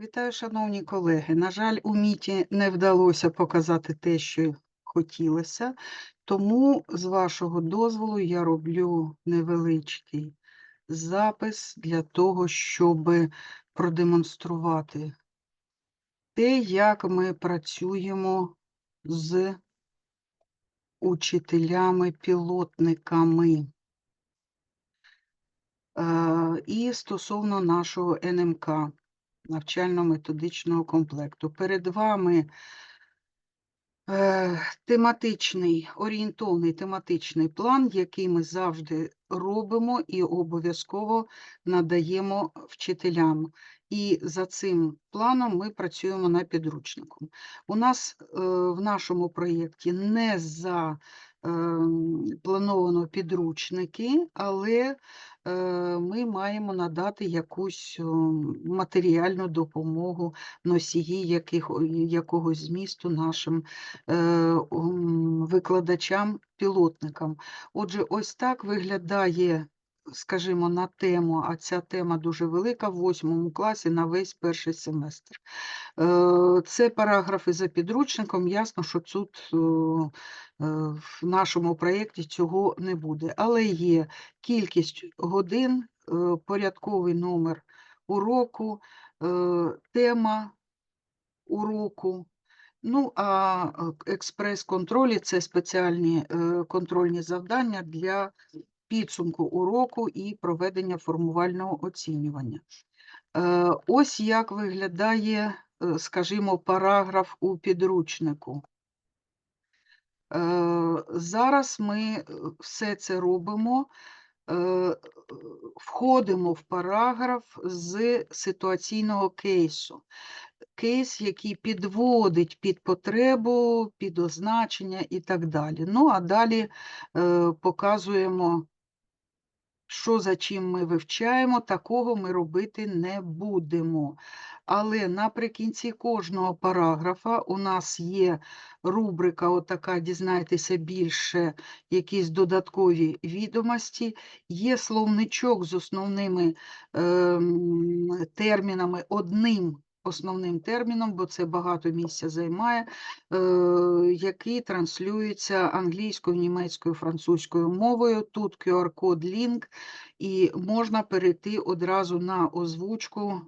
Вітаю, шановні колеги. На жаль, у міті не вдалося показати те, що хотілося, тому, з вашого дозволу, я роблю невеличкий запис для того, щоб продемонструвати те, як ми працюємо з учителями-пілотниками. Е, І стосовно нашого НМК навчально-методичного комплекту. Перед вами е, тематичний, орієнтовний тематичний план, який ми завжди робимо і обов'язково надаємо вчителям. І за цим планом ми працюємо над підручником. У нас е, в нашому проєкті не заплановано підручники, але е, ми маємо надати якусь матеріальну допомогу носії яких, якогось змісту нашим е, викладачам-пілотникам. Отже, ось так виглядає, скажімо, на тему, а ця тема дуже велика в восьмому класі на весь перший семестр. Е, Це параграфи за підручником. Ясно, що тут е, е, в нашому проєкті цього не буде, але є кількість годин, е, порядковий номер уроку, е, тема уроку. Ну, а е, експрес-контролі це спеціальні е, контрольні завдання для підсумку уроку і проведення формувального оцінювання. Е, Ось як виглядає, е, скажімо, параграф у підручнику. Е, Зараз ми е, все це робимо, е, входимо в параграф з ситуаційного кейсу. Кейс, який підводить під потребу, під означення і так далі. Ну, а далі показуємо, що за чим ми вивчаємо, такого ми робити не будемо. Але наприкінці кожного параграфа у нас є рубрика, отака, дізнайтеся більше, якісь додаткові відомості, є словничок з основними ем, термінами, одним основним терміном, бо це багато місця займає, е, який транслюється англійською, німецькою, французькою мовою. Тут QR-код лінк, і можна перейти одразу на озвучку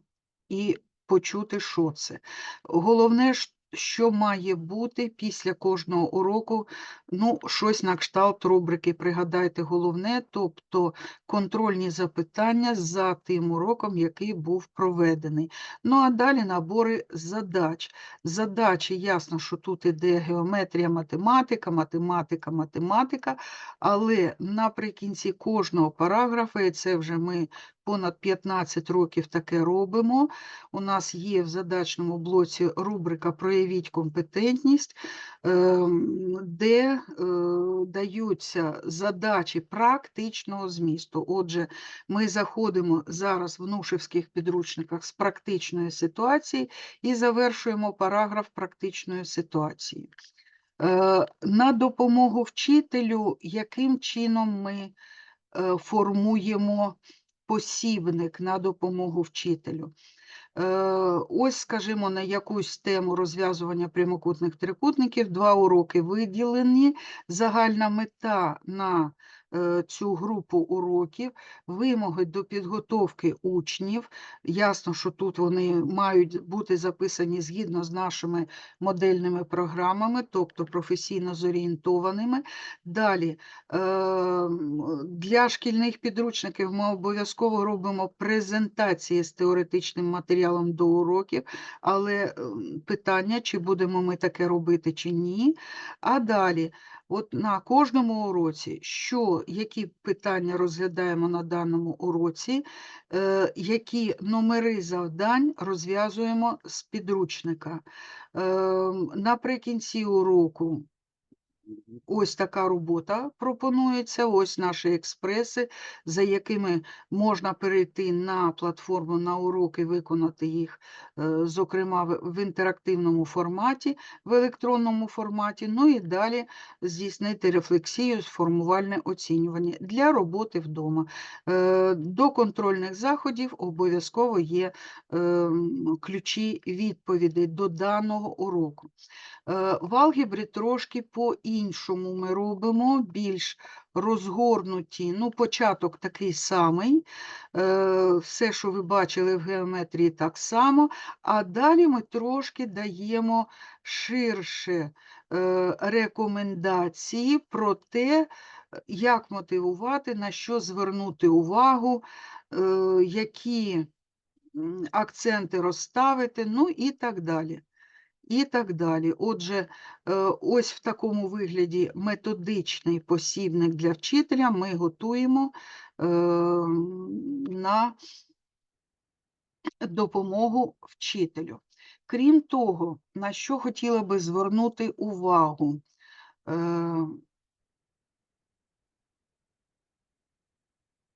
і почути, що це. Головне, ж, що має бути після кожного уроку, ну, щось на кшталт рубрики «Пригадайте головне», тобто контрольні запитання за тим уроком, який був проведений. Ну, а далі набори задач. Задачі, ясно, що тут іде геометрія, математика, математика, математика, але наприкінці кожного параграфа, і це вже ми понад 15 років таке робимо. У нас є в задачному блоці рубрика Проявіть компетентність, ем, де е, даються задачі практичного змісту. Отже, ми заходимо зараз в нушевських підручниках з практичної ситуації і завершуємо параграф практичної ситуації. Е, На допомогу вчителю, яким чином ми е, формуємо посібник на допомогу вчителю. Е, Ось, скажімо, на якусь тему розв'язування прямокутних трикутників два уроки виділені. Загальна мета на цю групу уроків, вимоги до підготовки учнів. Ясно, що тут вони мають бути записані згідно з нашими модельними програмами, тобто професійно зорієнтованими. Далі, е, для шкільних підручників ми обов'язково робимо презентації з теоретичним матеріалом до уроків, але питання, чи будемо ми таке робити, чи ні. А далі, от на кожному уроці, що, які питання розглядаємо на даному уроці, е, які номери завдань розв'язуємо з підручника. Е, Наприкінці уроку Ось така робота пропонується, ось наші експреси, за якими можна перейти на платформу на уроки, виконати їх, е, зокрема, в інтерактивному форматі, в електронному форматі, ну і далі здійснити рефлексію, формувальне оцінювання для роботи вдома. Е, До контрольних заходів обов'язково є ем, ключі відповідей до даного уроку. Е, В алгебрі трошки по-іншому ми робимо, більш розгорнуті, ну, початок такий самий, е, все, що ви бачили в геометрії, так само, а далі ми трошки даємо ширше е, рекомендації про те, як мотивувати, на що звернути увагу, е, які акценти розставити, ну і так далі і так далі. Отже, е, ось в такому вигляді методичний посібник для вчителя ми готуємо е, на допомогу вчителю. Крім того, на що хотіла би звернути увагу. Е,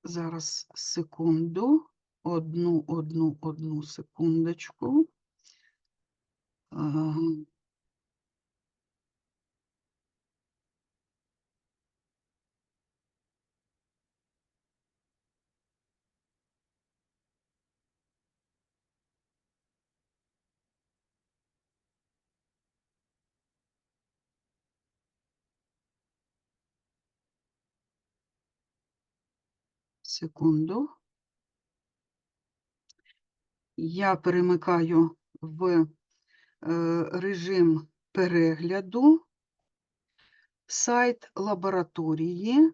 Зараз секунду, одну, одну, одну секундочку. Секунду. Я перемикаю в режим перегляду сайт лабораторії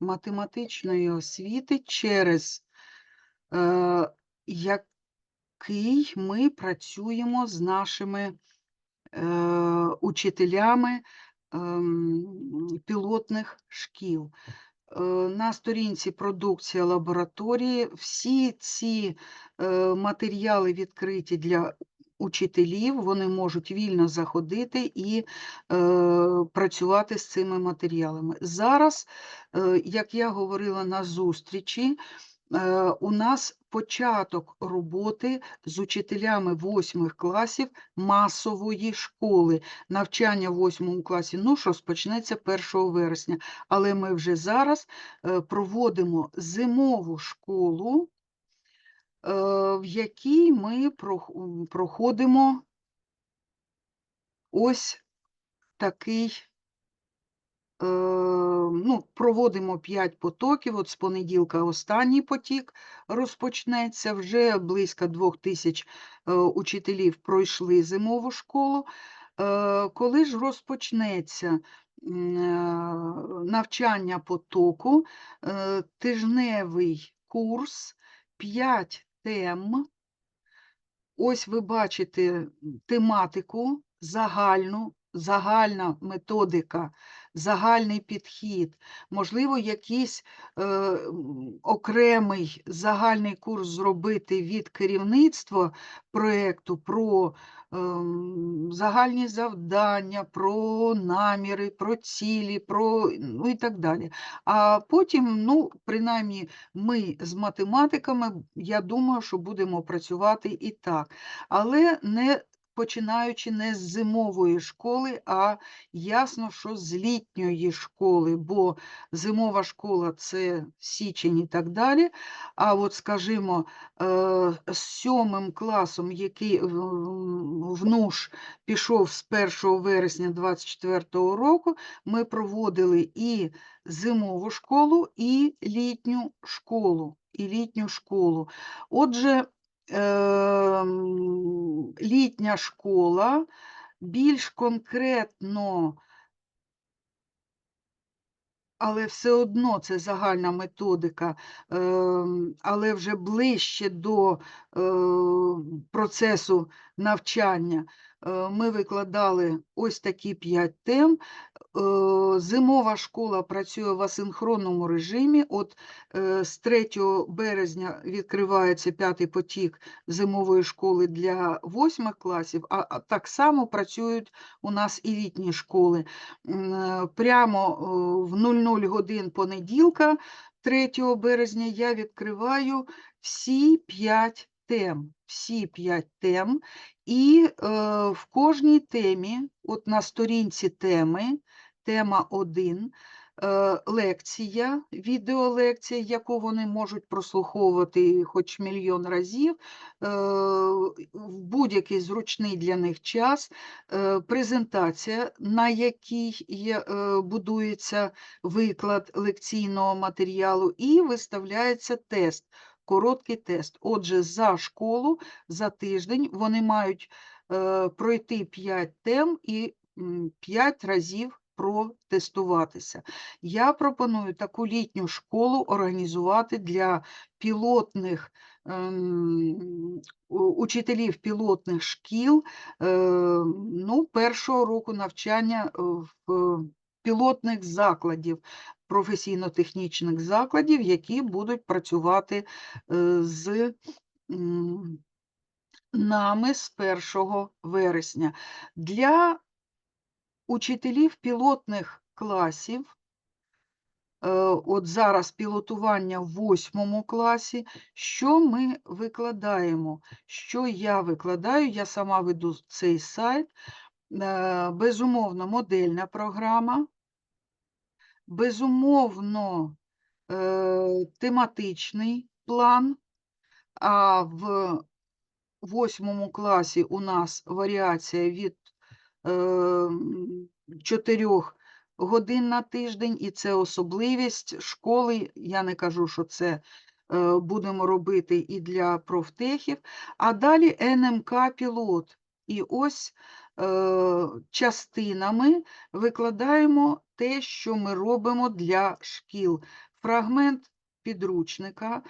математичної освіти, через е, який ми працюємо з нашими е, учителями ем, пілотних шкіл. Е, На сторінці продукція лабораторії всі ці е, матеріали відкриті для учителів, вони можуть вільно заходити і е, працювати з цими матеріалами. Зараз, е, як я говорила на зустрічі, е, у нас початок роботи з учителями восьмих класів масової школи. Навчання в восьмому класі ну, розпочнеться 1 вересня, але ми вже зараз е, проводимо зимову школу, в якій ми проходимо ось такий е, ну, проводимо 5 потоків. От з понеділка останній потік розпочнеться. Вже близько 2 тисяч е, учителів пройшли зимову школу. Е, Коли ж розпочнеться е, навчання потоку, е, тижневий курс, 5 тем. Ось ви бачите тематику загальну, загальна методика, загальний підхід, можливо, якийсь е, окремий загальний курс зробити від керівництва проєкту про ем, загальні завдання, про наміри, про цілі, про ну і так далі. А потім, ну, принаймні, ми з математиками, я думаю, що будемо працювати і так. Але не починаючи не з зимової школи, а ясно, що з літньої школи, бо зимова школа це січень і так далі. А от, скажімо, е, з сьомим класом, який в- в пішов з 1 вересня 2024 року, ми проводили і зимову школу, і літню школу. І літню школу. Отже, літня школа більш конкретно, але все одно це загальна методика, ем, але вже ближче до е, процесу навчання. Е, Ми викладали ось такі п'ять тем. Е, Зимова школа працює в асинхронному режимі. От е, з 3 березня відкривається п'ятий потік зимової школи для восьмих класів, а так само працюють у нас і літні школи. Е, Прямо е, в 00 годин понеділка, 3 березня, я відкриваю всі 5 тем. Всі 5 тем. І е, в кожній темі, от на сторінці теми, тема 1, е, лекція, відеолекція, яку вони можуть прослуховувати хоч мільйон разів, е, в будь-який зручний для них час, е, презентація, на якій будується виклад лекційного матеріалу, і виставляється тест, короткий тест. Отже, за школу, за тиждень вони мають пройти 5 тем і 5 разів протестуватися. Я пропоную таку літню школу організувати для пілотних ем, учителів пілотних шкіл е, ну, першого року навчання е, в пілотних закладів, професійно-технічних закладів, які будуть працювати е, з нами з 1 вересня. Для учителів пілотних класів, е, от зараз пілотування в восьмому класі, що ми викладаємо? Що я викладаю? Я сама веду цей сайт. Е, Безумовно, модельна програма, безумовно, е, тематичний план, а в восьмому класі у нас варіація від е, 4 годин на тиждень, і це особливість школи. Я не кажу, що це е, будемо робити і для профтехів. А далі НМК пілот. І ось е, частинами викладаємо те, що ми робимо для шкіл. Фрагмент підручника,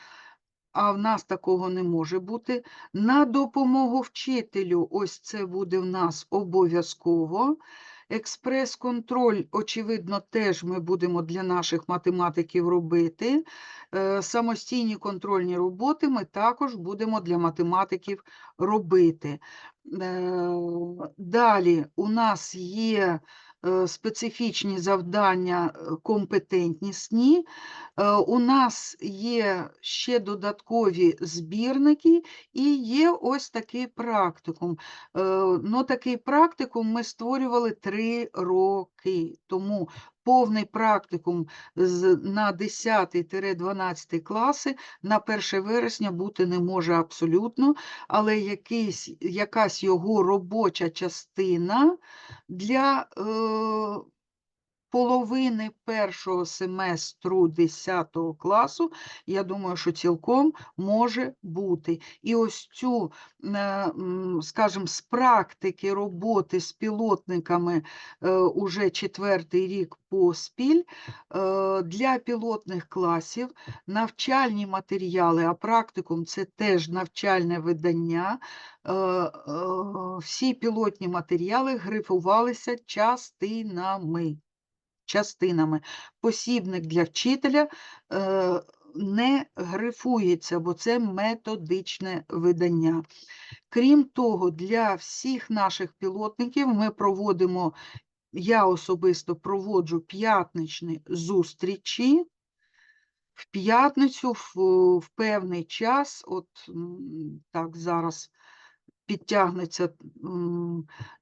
а в нас такого не може бути. На допомогу вчителю, ось це буде в нас обов'язково. Експрес-контроль, очевидно, теж ми будемо для наших математиків робити. Е, Самостійні контрольні роботи ми також будемо для математиків робити. Е, Далі у нас є специфічні завдання е, компетентнісні. Е, У нас є ще додаткові збірники і є ось такий практикум. Е, Ну, такий практикум ми створювали три роки. Тому повний практикум на 10-12 класи на 1 вересня бути не може абсолютно, але якийсь, якась його робоча частина для е, половини першого семестру 10 класу, я думаю, що цілком може бути. І ось цю, е, скажімо, з практики роботи з пілотниками е, уже четвертий рік поспіль е, для пілотних класів навчальні матеріали, а практикум це теж навчальне видання. Всі пілотні матеріали грифувалися частинами частинами. Посібник для вчителя е, не грифується, бо це методичне видання. Крім того, для всіх наших пілотників ми проводимо, я особисто проводжу п'ятничні зустрічі. В п'ятницю в, в певний час, от так зараз підтягнуться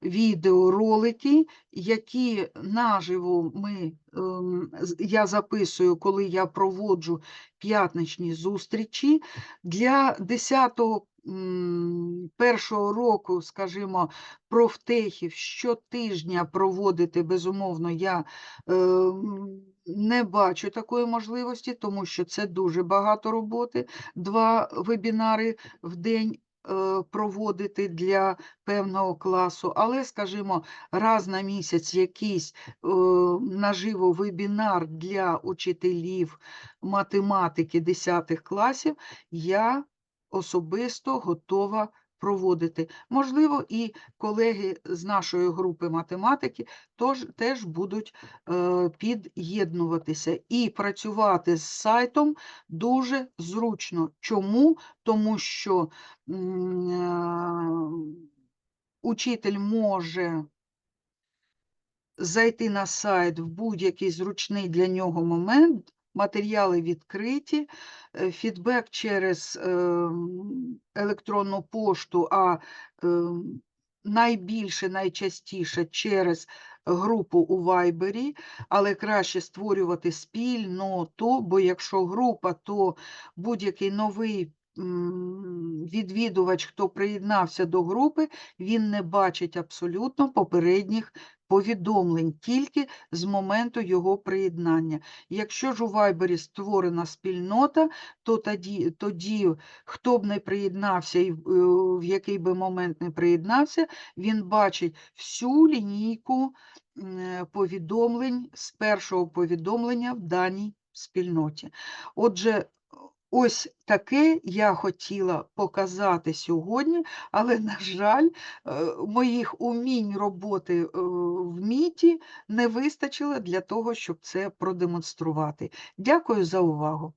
відеоролики, які наживо ми, ем, я записую, коли я проводжу п'ятничні зустрічі. Для 10 м, першого року, скажімо, профтехів щотижня проводити, безумовно, я ем, не бачу такої можливості, тому що це дуже багато роботи. Два вебінари в день проводити для певного класу, але, скажімо, раз на місяць якийсь е, наживо вебінар для учителів математики 10 класів, я особисто готова проводити. Можливо, і колеги з нашої групи математики тож, теж будуть е, під'єднуватися і працювати з сайтом дуже зручно. Чому? Тому що е, учитель може зайти на сайт в будь-який зручний для нього момент, матеріали відкриті, е, фідбек через ем, електронну пошту, а ем, найбільше, найчастіше через групу у Вайбері, але краще створювати спільноту, бо якщо група, то будь-який новий відвідувач, хто приєднався до групи, він не бачить абсолютно попередніх повідомлень тільки з моменту його приєднання. Якщо ж у Вайбері створена спільнота, то тоді, тоді хто б не приєднався і в е, який би момент не приєднався, він бачить всю лінійку е, повідомлень з першого повідомлення в даній спільноті. Отже, Ось таке я хотіла показати сьогодні, але, на жаль, е, моїх умінь роботи е, в міті не вистачило для того, щоб це продемонструвати. Дякую за увагу.